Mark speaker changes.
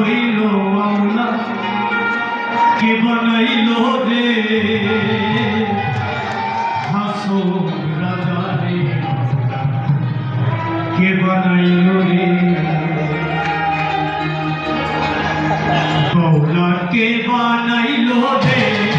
Speaker 1: হইল মাওলা কে বানাইল রে? হাসো রাজা রে কে বানাইল রে? মাওলা কে বানাইল রে?